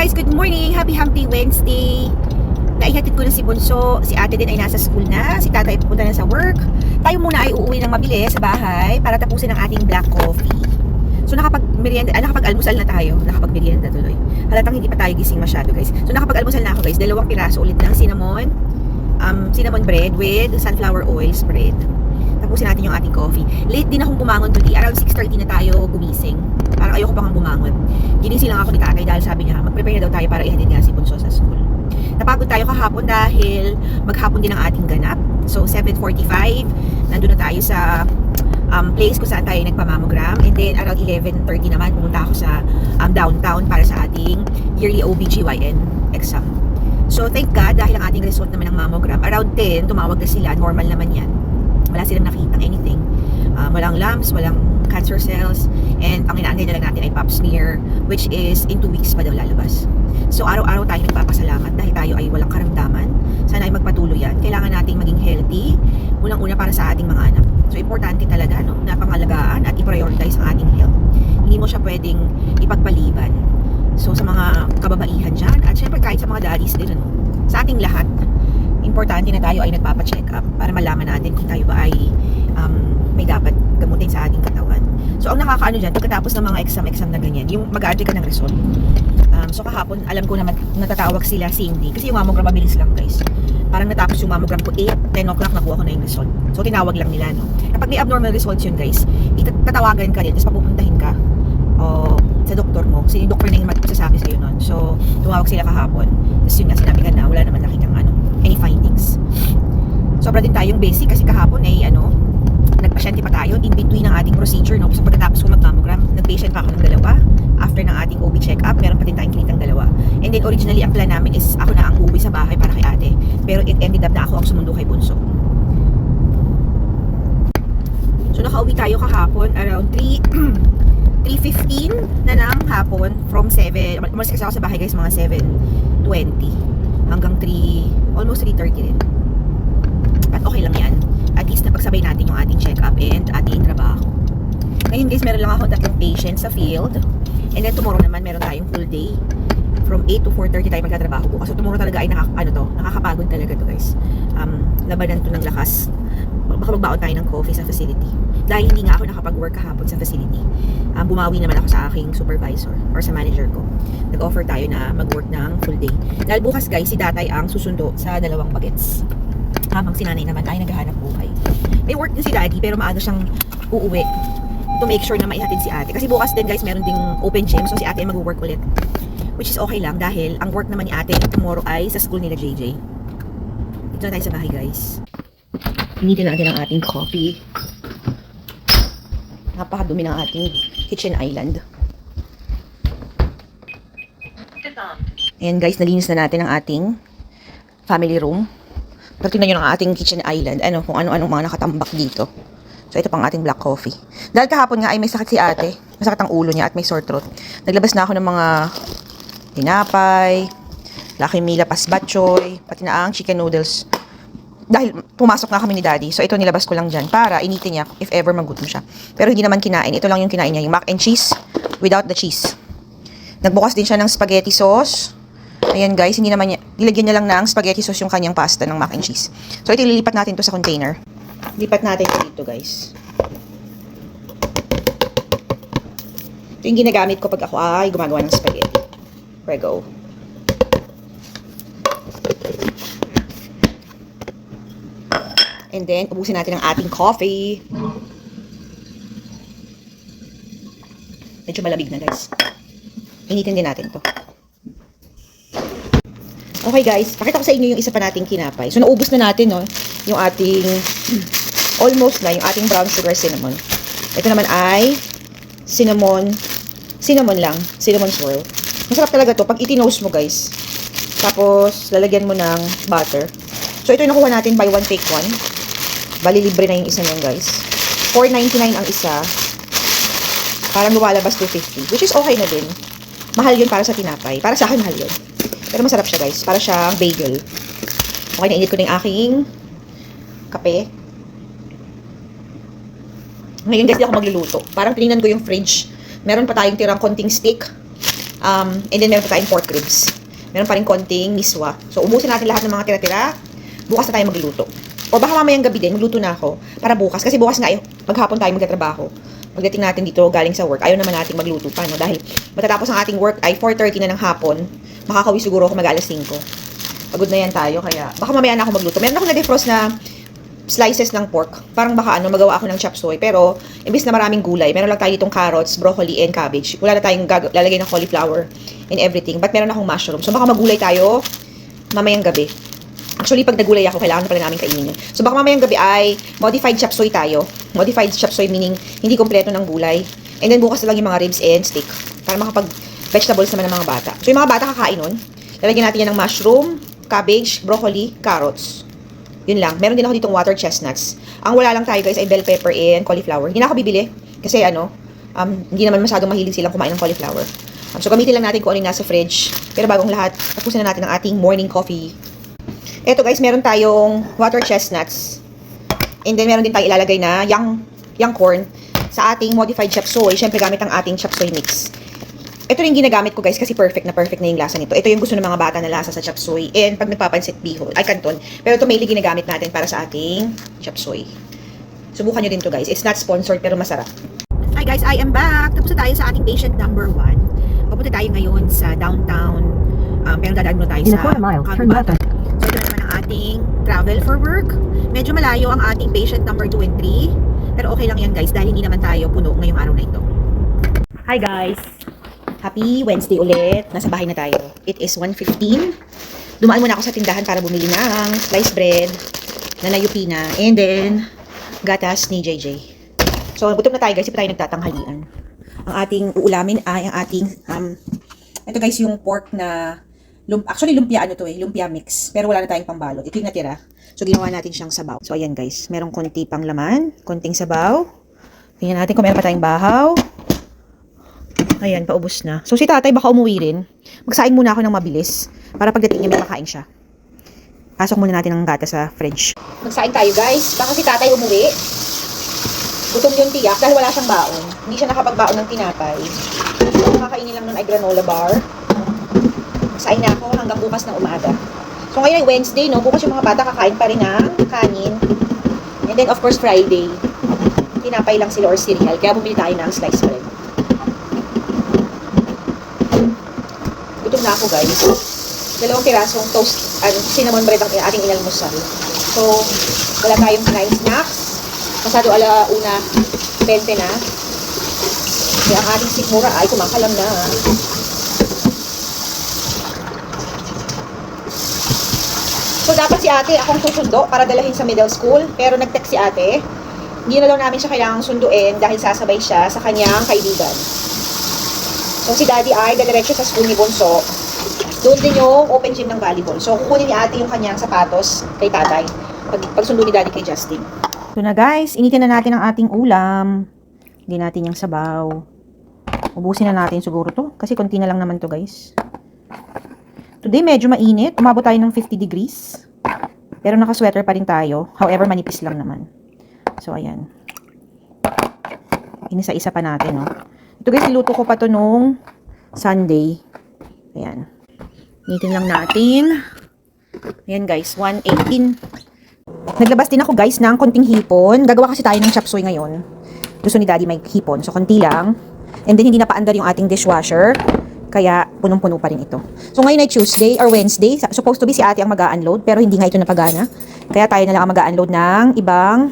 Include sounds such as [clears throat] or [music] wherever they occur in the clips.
guys, good morning! Happy Happy Wednesday! Naihatid ko na si Bunso, si ate din ay nasa school na, si tatay pupunta na sa work. Tayo muna ay uuwi ng mabilis sa bahay para tapusin ang ating black coffee. So nakapag merienda, ah, nakapag-almusal na tayo, nakapag merienda tuloy. Halatang hindi pa tayo gising masyado guys. So nakapag-almusal na ako guys, dalawang piraso ulit ng cinnamon, um, cinnamon bread with sunflower oil spread. Tapusin natin yung ating coffee. Late din akong bumangon today, around 6.30 na tayo gumising. Parang ayoko pang bumangon. Ginising lang ako ni tatay dahil sabi niya, mag-prepare na daw tayo para ihatid nga si Bunso sa school. Napagod tayo kahapon dahil maghapon din ang ating ganap. So 7.45, nandun na tayo sa um, place kung saan tayo nagpamammogram. And then around 11.30 naman, pumunta ako sa um, downtown para sa ating yearly OBGYN exam. So thank God dahil ang ating result naman ng mammogram, around 10, tumawag na sila, normal naman yan. Wala silang nakita anything. Um, walang lumps, walang cancer cells, and ang inaantay na lang natin ay pap smear, which is in 2 weeks pa daw lalabas. So araw-araw tayo nagpapasalamat dahil tayo ay walang karamdaman. Sana ay magpatuloy yan. Kailangan nating maging healthy, unang-una para sa ating mga anak. So importante talaga no, na pangalagaan at i-prioritize ang ating health. Hindi mo siya pwedeng ipagpaliban. So sa mga kababaihan dyan, at syempre kahit sa mga daddies din, ano, sa ating lahat, importante na tayo ay nagpapa-check up para malaman natin kung tayo ba ay um, may dapat gamutin sa ating katawan. So, ang nakakaano dyan, pagkatapos ng mga exam-exam na ganyan, yung mag-aadri ka ng result. Um, so, kahapon, alam ko naman, natatawag sila same day. Kasi yung mammogram, mabilis lang, guys. Parang natapos yung mammogram ko 8, 10 o'clock, nakuha ko na yung result. So, tinawag lang nila, no? Kapag may abnormal results yun, guys, itatawagan ka rin, tapos papupuntahin ka o sa doktor mo. Kasi yung doktor na yung magsasabi sa'yo nun. So, tumawag sila kahapon. Tapos yun nga, sinabi ka na, wala naman nakitang ano, any findings. Sobra din tayong basic kasi kahapon ay ano, nagpasyente pa tayo in between ng ating procedure no? So pagkatapos ko mag-mammogram nag-patient pa ako ng dalawa. After ng ating OB check-up meron pa din tayong kinitang dalawa. And then originally ang plan namin is ako na ang uuwi sa bahay para kay ate. Pero it ended up na ako ang sumundo kay Bunso. So nakauwi tayo kahapon around 3 3.15 [clears throat] na ng hapon from 7 umalis kasi ako sa bahay guys mga 7.20 hanggang 3 almost 3.30 din at okay lang yan at least napagsabay natin yung ating check-up and ating trabaho. Ngayon guys, meron lang ako tatlong patients sa field. And then tomorrow naman, meron tayong full day. From 8 to 4.30 tayo magtatrabaho bukas. So tomorrow talaga ay nakak ano to, nakakapagod talaga to guys. Um, labanan to ng lakas. Baka magbaon tayo ng coffee sa facility. Dahil hindi nga ako nakapag-work kahapon sa facility. Um, bumawi naman ako sa aking supervisor or sa manager ko. Nag-offer tayo na mag-work ng full day. Dahil bukas guys, si tatay ang susundo sa dalawang bagets habang si nanay naman ay naghahanap buhay. May work din si daddy pero maaga siyang uuwi to make sure na maihatid si ate. Kasi bukas din guys meron ding open gym so si ate mag-work ulit. Which is okay lang dahil ang work naman ni ate tomorrow ay sa school nila JJ. Dito na tayo sa bahay guys. Initin natin ang ating coffee. Napakadumi ng ating kitchen island. Ayan guys, nalinis na natin ang ating family room. Pero tingnan nyo ng ating kitchen island. Ano, kung ano-anong mga nakatambak dito. So, ito pang ating black coffee. Dahil kahapon nga ay may sakit si ate. Masakit ang ulo niya at may sore throat. Naglabas na ako ng mga tinapay, Lucky Mila pasbatchoy, pati na ang chicken noodles. Dahil pumasok na kami ni daddy. So, ito nilabas ko lang dyan para initin niya if ever magutom siya. Pero hindi naman kinain. Ito lang yung kinain niya. Yung mac and cheese without the cheese. Nagbukas din siya ng spaghetti sauce. Ayan guys, hindi naman niya, nilagyan niya lang ng spaghetti sauce yung kanyang pasta ng mac and cheese. So ito ililipat natin to sa container. Lipat natin ito dito guys. Ito yung ginagamit ko pag ako ay gumagawa ng spaghetti. Prego. And then, ubusin natin ang ating coffee. Medyo malamig na guys. Initin din natin to. Okay guys, pakita ko sa inyo yung isa pa nating kinapay. So naubos na natin no, yung ating [clears throat] almost na yung ating brown sugar cinnamon. Ito naman ay cinnamon cinnamon lang, cinnamon swirl. Masarap talaga to pag itinost mo guys. Tapos lalagyan mo ng butter. So ito yung nakuha natin by one take one. Bali libre na yung isa niyan guys. 4.99 ang isa. Parang lumalabas 250, which is okay na din. Mahal yun para sa tinapay. Para sa akin mahal yun. Pero masarap siya guys. Para siyang bagel. Okay, nainit ko na yung aking kape. Ngayon guys, di ako magluluto. Parang tinignan ko yung fridge. Meron pa tayong tirang konting steak. Um, and then meron pa tayong pork ribs. Meron pa rin konting miswa. So, ubusin natin lahat ng mga tira-tira. Bukas na tayo magluto. O baka mamayang gabi din, magluto na ako para bukas. Kasi bukas nga, eh, maghapon tayo magtatrabaho. Pagdating natin dito galing sa work, ayaw naman natin magluto pa, no? Dahil matatapos ang ating work ay 4.30 na ng hapon. Makakawi siguro ako mag alas 5. Pagod na yan tayo, kaya baka mamaya na ako magluto. Meron ako na-defrost na slices ng pork. Parang baka ano, magawa ako ng chop suey. Pero, imbis na maraming gulay, meron lang tayo ditong carrots, broccoli, and cabbage. Wala na tayong lalagay ng cauliflower and everything. But meron akong mushroom. So, baka magulay tayo mamayang gabi. Actually, pag nagulay ako, kailangan na pala namin kainin. So, baka mamayang gabi ay modified chop suey tayo. Modified chop suey meaning hindi kompleto ng gulay. And then, bukas na lang yung mga ribs and steak. Para makapag vegetables naman ng mga bata. So, yung mga bata kakain nun. Lalagyan natin yan ng mushroom, cabbage, broccoli, carrots. Yun lang. Meron din ako ditong water chestnuts. Ang wala lang tayo guys ay bell pepper and cauliflower. Hindi na ako bibili. Kasi ano, um, hindi naman masyadong mahilig silang kumain ng cauliflower. Um, so gamitin lang natin kung ano yung nasa fridge. Pero bagong lahat, tapusin na natin ang ating morning coffee. Eto guys, meron tayong water chestnuts. And then meron din tayong ilalagay na young, young corn sa ating modified chop suey. Siyempre gamit ang ating chop suey mix. Ito rin ginagamit ko guys kasi perfect na perfect na yung lasa nito. Ito yung gusto ng mga bata na lasa sa chop suey. And pag nagpapansit bihon, ay kanton. Pero ito mainly ginagamit natin para sa ating chop suey. Subukan nyo din to guys. It's not sponsored pero masarap. Hi guys, I am back. Tapos na tayo sa ating patient number 1. Papunta tayo ngayon sa downtown. Um, pero dadaan muna tayo In a sa quarter mile, turn left. So ito na naman ang ating travel for work. Medyo malayo ang ating patient number 2 and 3. Pero okay lang yan guys dahil hindi naman tayo puno ngayong araw na ito. Hi guys! Happy Wednesday ulit. Nasa bahay na tayo. It is 1.15. Dumaan muna ako sa tindahan para bumili ng sliced bread na nayupina. And then, gatas ni JJ. So, gutom na tayo guys. Hindi pa tayo nagtatanghalian. Ang ating uulamin ay ang ating, um, ito guys yung pork na, lum actually lumpia ano to eh, lumpia mix. Pero wala na tayong pambalot. Ito yung natira. So, ginawa natin siyang sabaw. So, ayan guys. Merong konti pang laman. Konting sabaw. Tingnan natin kung meron pa tayong bahaw. Ayan, paubos na. So, si tatay baka umuwi rin. Magsaing muna ako ng mabilis para pagdating niya may makain siya. Pasok muna natin ang gata sa fridge. Magsaing tayo guys. Baka si tatay umuwi. Gutom yung tiyak dahil wala siyang baon. Hindi siya nakapagbaon ng tinapay. So, ang kakainin lang nun ay granola bar. Magsaing na ako hanggang bukas ng umaga. So, ngayon ay Wednesday, no? Bukas yung mga bata kakain pa rin ng kanin. And then, of course, Friday. Tinapay lang sila or cereal. Kaya bumili tayo ng sliced bread. Gutom na ako, guys. Dalawang pirasong toast, ano, cinnamon bread ang ating inalmusal. So, wala tayong kinain snacks. Masado ala una, 20 na. Kaya ang ating sikmura ay kumakalam na. So, dapat si ate akong susundo para dalahin sa middle school. Pero nag-text si ate. Hindi na daw namin siya kailangang sunduin dahil sasabay siya sa kanyang kaibigan. So, si daddy ay dadiretso sa school ni Bonso. Doon din yung open gym ng volleyball. So, kukunin ni ate yung kanyang sapatos kay tatay. Pag, pagsundo ni daddy kay Justin. Ito na guys, initin na natin ang ating ulam. Hindi natin yung sabaw. Ubusin na natin siguro to. Kasi konti na lang naman to guys. Today medyo mainit. Umabot tayo ng 50 degrees. Pero naka-sweater pa rin tayo. However, manipis lang naman. So, ayan. Inisa-isa pa natin, no? Ito guys, niluto ko pa to nung Sunday. Ayan. Initin lang natin. Ayan guys, 118. Naglabas din ako guys ng konting hipon. Gagawa kasi tayo ng chop suey ngayon. Gusto ni daddy may hipon. So, konti lang. And then, hindi na paandar yung ating dishwasher. Kaya, punong-puno pa rin ito. So, ngayon ay Tuesday or Wednesday. Supposed to be si ate ang mag-unload. Pero hindi nga ito napagana. Kaya tayo na lang ang mag-unload ng ibang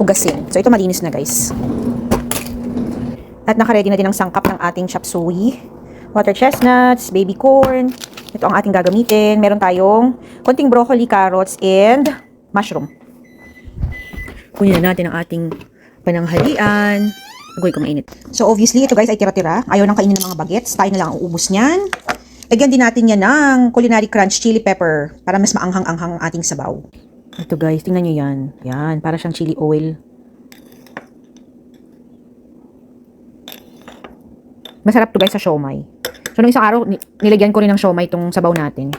hugasin. So, ito malinis na guys. At nakaready na din ang sangkap ng ating chop suey. Water chestnuts, baby corn. Ito ang ating gagamitin. Meron tayong konting broccoli, carrots, and mushroom. Kunin na natin ang ating pananghalian. Agoy ko mainit. So obviously, ito guys ay tira-tira. Ayaw nang kainin ng mga bagets. Tayo na lang ang uubos niyan. Lagyan din natin yan ng culinary crunch chili pepper para mas maanghang-anghang ang ating sabaw. Ito guys, tingnan nyo yan. Yan, para siyang chili oil. Masarap to guys sa siomay. So, nung isang araw, ni- nilagyan ko rin ng siomay itong sabaw natin.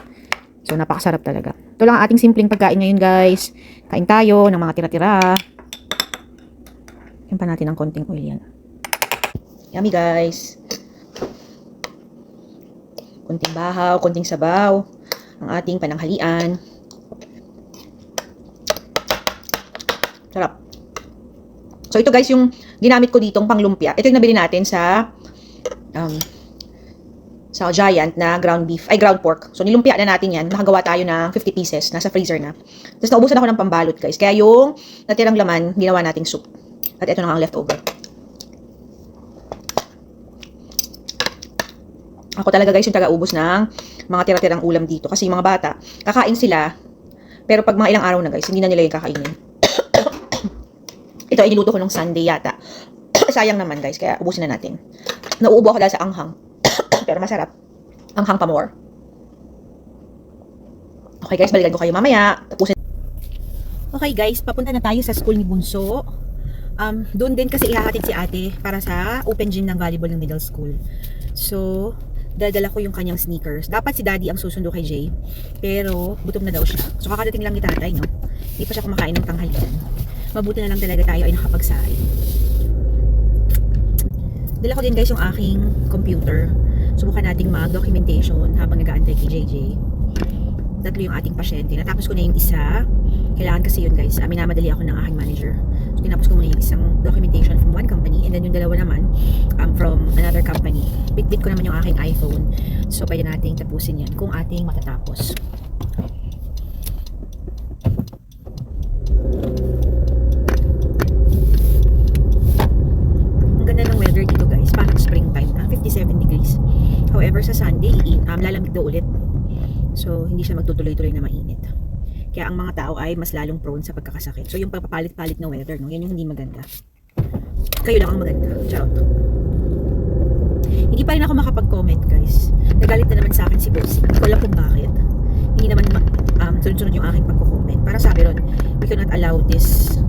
So, napakasarap talaga. Ito lang ang ating simpleng pagkain ngayon, guys. Kain tayo ng mga tira-tira. Yan pa natin ng konting oil yan. Yummy, guys. Kunting bahaw, kunting sabaw. Ang ating pananghalian. Sarap. So ito guys yung ginamit ko ditong panglumpia. Ito yung nabili natin sa um, sa Giant na ground beef, ay ground pork. So nilumpia na natin yan. Nakagawa tayo ng 50 pieces. Nasa freezer na. Tapos naubusan ako ng pambalot guys. Kaya yung natirang laman, ginawa nating soup. At ito na ang leftover. Ako talaga guys yung taga-ubos ng mga tira-tirang ulam dito. Kasi mga bata, kakain sila. Pero pag mga ilang araw na guys, hindi na nila yung kakainin. [coughs] ito ay niluto ko nung Sunday yata. [coughs] Sayang naman guys, kaya ubusin na natin. Nauubo ako dahil sa anghang. [coughs] Pero masarap. Anghang pa more. Okay guys, balikan ko kayo mamaya. Tapusin. Okay guys, papunta na tayo sa school ni Bunso. Um, doon din kasi ihahatid si ate para sa open gym ng volleyball ng middle school. So, dadala ko yung kanyang sneakers. Dapat si daddy ang susundo kay Jay. Pero, gutom na daw siya. So, kakadating lang ni tatay, no? Hindi pa siya kumakain ng tanghalian. Mabuti na lang talaga tayo ay nakapagsain. Dala ko din guys yung aking computer. Subukan nating mag-documentation habang nag-aantay kay JJ. Tatlo yung ating pasyente. Natapos ko na yung isa. Kailangan kasi yun guys. Uh, minamadali ako ng aking manager. So, tinapos ko muna yung isang documentation from one company and then yung dalawa naman um, from another company. Bitbit ko naman yung aking iPhone. So, pwede nating tapusin yan kung ating matatapos. Ang weather dito guys. Parang springtime na. 57 degrees. However, sa Sunday, um, lalamig daw ulit. So, hindi siya magtutuloy-tuloy na mainit. Kaya ang mga tao ay mas lalong prone sa pagkakasakit. So, yung pagpapalit-palit na weather, no, yan yung hindi maganda. Kayo lang ang maganda. Charot. Hindi pa rin ako makapag-comment, guys. Nagalit na naman sa akin si Bossy. Alam kung bakit. Hindi naman ma- um, sunod-sunod yung aking pagko-comment. Para sabi ron, we cannot allow this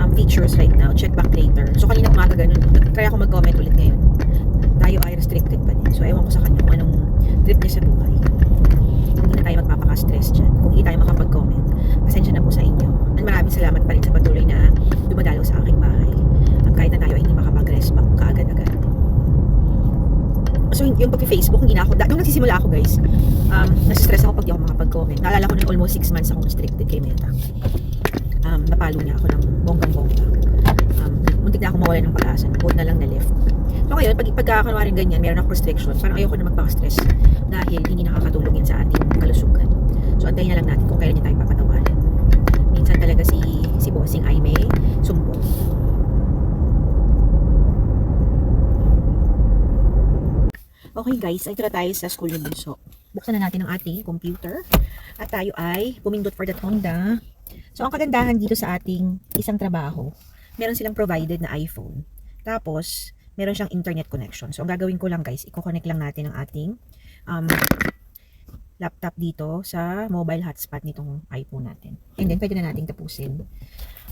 um, features right now. Check back later. So, kanina umaga ganun. Kaya ako mag-comment ulit ngayon. Tayo ay restricted pa din. So, ewan ko sa kanya kung anong trip niya sa buhay hindi na tayo magpapaka-stress dyan. Kung hindi tayo makapag-comment, pasensya na po sa inyo. And maraming salamat pa rin sa patuloy na dumadalo sa aking bahay. At kahit na tayo ay hindi makapag-rest back kaagad-agad. So, yung pag-Facebook, hindi na ako, nung nagsisimula ako guys, um, nasistress ako pag di ako makapag-comment. Naalala ko nung almost 6 months akong restricted kay Meta. Um, napalo niya ako ng bonggang-bongga. Um, muntik na ako mawala ng pag-asa. Buot na lang na left. So ngayon, pag pagkakakunwaring ganyan, meron ako restriction, parang ayoko na magpaka-stress dahil hindi nakakatulong yan sa ating kalusugan. So antayin na lang natin kung kailan niya tayo papatawarin. Minsan talaga si si bossing ay may sumbong. Okay guys, ay tira tayo sa school ni Bunso. Buksan na natin ang ating computer at tayo ay pumindot for that Honda. So ang kagandahan dito sa ating isang trabaho, meron silang provided na iPhone. Tapos, meron siyang internet connection. So, ang gagawin ko lang guys, i-connect lang natin ang ating um, laptop dito sa mobile hotspot nitong iPhone natin. And then, pwede na nating tapusin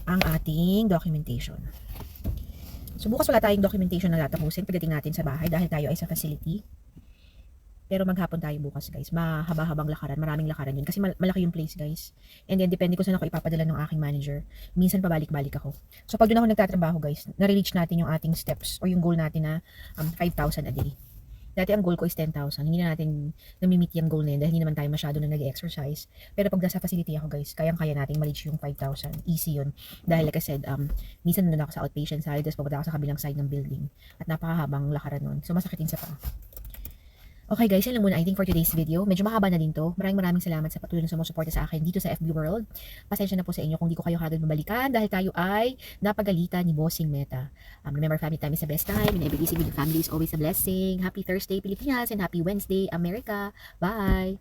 ang ating documentation. So, bukas wala tayong documentation na tatapusin pagdating natin sa bahay dahil tayo ay sa facility. Pero maghapon tayo bukas guys. Mahaba-habang lakaran. Maraming lakaran yun. Kasi mal- malaki yung place guys. And then depende ko saan ako ipapadala ng aking manager. Minsan pabalik-balik ako. So pag doon ako nagtatrabaho guys, nare-reach natin yung ating steps or yung goal natin na um, 5,000 a day. Dati ang goal ko is 10,000. Hindi na natin namimit yung goal na yun dahil hindi naman tayo masyado na nag-exercise. Pero pag nasa facility ako guys, kayang-kaya natin ma-reach yung 5,000. Easy yun. Dahil like I said, um, minsan nandun ako sa outpatient side, tapos pupunta ako sa kabilang side ng building. At napakahabang lakaran nun. So masakitin sa paa. Okay guys, yan lang muna I think for today's video. Medyo mahaba na din to. Maraming maraming salamat sa patuloy na sumusuporta sa akin dito sa FB World. Pasensya na po sa inyo kung di ko kayo kagad mabalikan dahil tayo ay napagalitan ni Bossing Meta. Um, remember, family time is the best time and every day with your family is always a blessing. Happy Thursday, Pilipinas and happy Wednesday, America. Bye!